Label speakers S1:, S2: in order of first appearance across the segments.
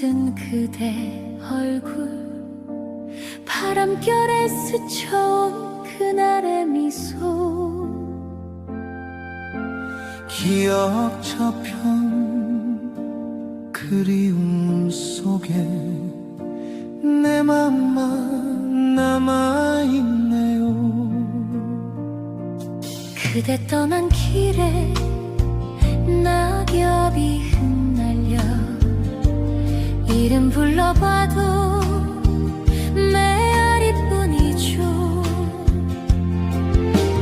S1: 든 그대 얼굴 바람결에 스쳐온 그날의 미소.
S2: 기억 저편 그리움 속에 내 맘만 남아있네요.
S1: 그대 떠난 길에 이름 불러봐도 메아리뿐이죠.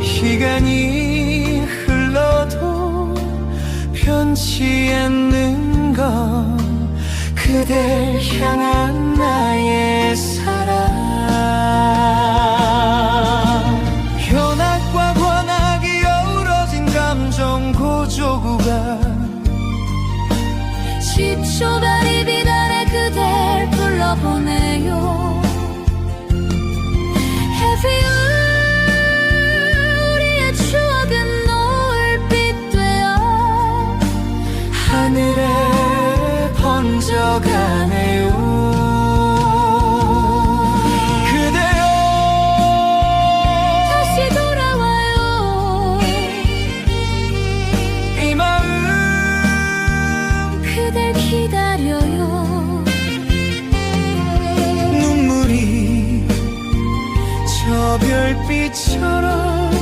S2: 시간이 흘러도 변치 않는 건 그댈 향한 나의 사랑. 현악과 관악이 어우러진 감정 고조구가
S1: 10초 발이 불러보내요. Heavy 우리의 추억은 노을빛 되어
S2: 하늘에 번져가네요.
S1: 기다
S2: 별빛처럼